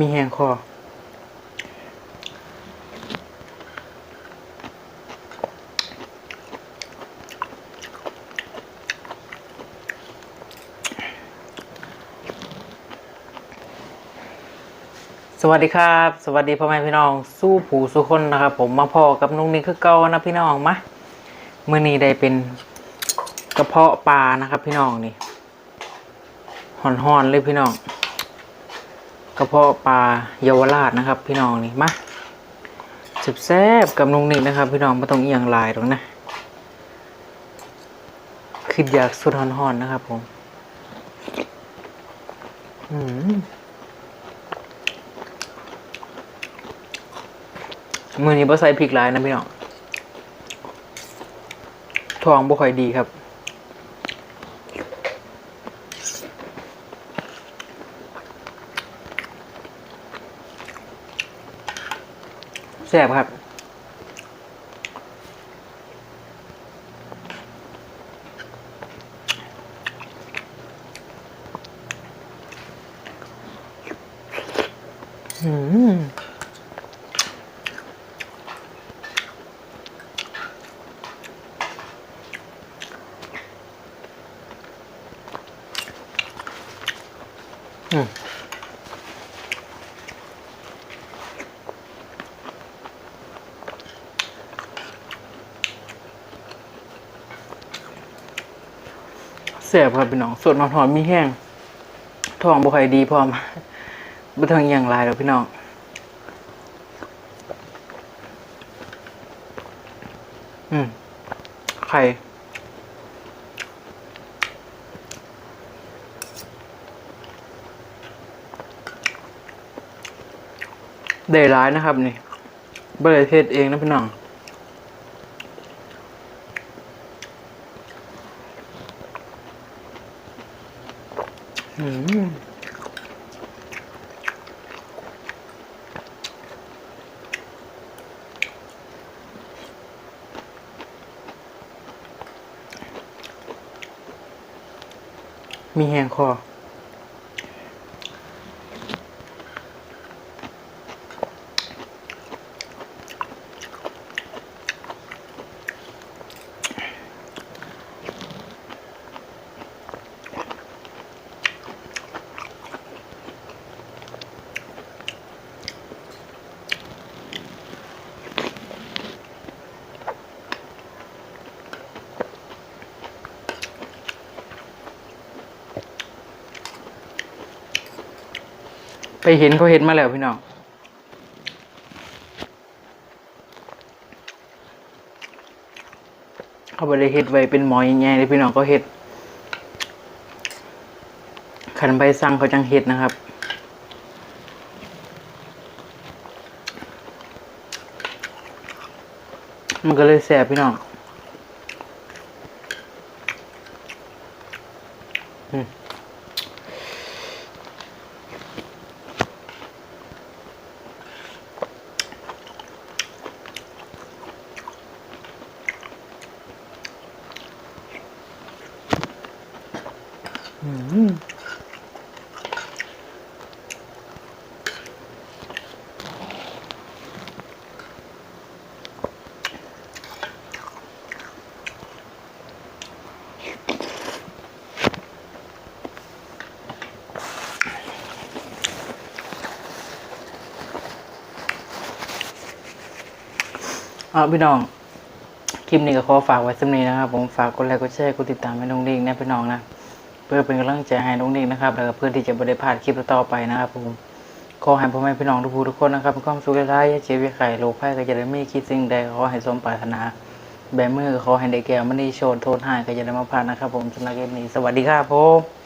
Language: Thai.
มีแหงคอ สวัสดีครับ สวัสดีพ่อแม่พี่น้อง สู้ผู้สู้คนนะครับ ผมมาพอกับนุ้งนี่คือเก่านะพี่น้องมาเมื่อนี้ได้เป็นกระเพาะปลานะครับ พี่น้องนี่ห่อนๆเลยพี่น้อง กระเพาะปลาเยาวราชนะครับ พี่น้องนี่มาแซ่บๆกับนุ้งนี่นะครับ พี่น้องไม่ต้องเอียงลายหรอกนะคืออยากสุดห่อนๆนะครับผมอืมมือนี้บ่ใส่พริกหลายนะพี่น้องท้องบ่ค่อยดีครับ ซ่บครับ อืมอืม สบครับพี่น้องส่วนหอนๆมีแห้งท้องบ่ค่อยดีพร้อมบ่ทังอย่างไรแล้วพี่น้องอืมไข่ได้ร้ายนะครับนี่บริเทศเองนะพี่น้อง มีแหงคอ ไปเห็นเขาเห็นมาแล้วพี่น้องเขาบริเฮ็ดไว้เป็นหมอใหญ่ๆเลยพี่น้องก็เฮ็ดขันใบสั่งเขาจังเฮ็ดนะครับมันก็เลยแสบพี่น้อง อืม อืมอ่าพี่น้อง คลิปนี้ก็ขอฝากไว้สำนีนะครับ ผมฝากกดไลค์กดแชร์กดติดตามให้น้องดิ้งนะพี่น้องนะ พื่อเป็นกำลังใจให้น้องนิกนะครับแล้วก็เพื่อที่จะบริพลาดคลิปต่อไปนะครับผมขอให้พ่อแม่พี่น้องทุกผู้ทุกคนนะครับมีความสุขหลายๆอย่าเจ็บอย่าไข่โรคภัยก็จะได้ไม่คิดสิ่งใดขอให้สมปรารถนา แบมือขอให้ได้แก่มันนี่โชดโทษหายก็จะได้มาผ่านนะครับ ผมสำหรับเกมนี้สวัสดีครับผม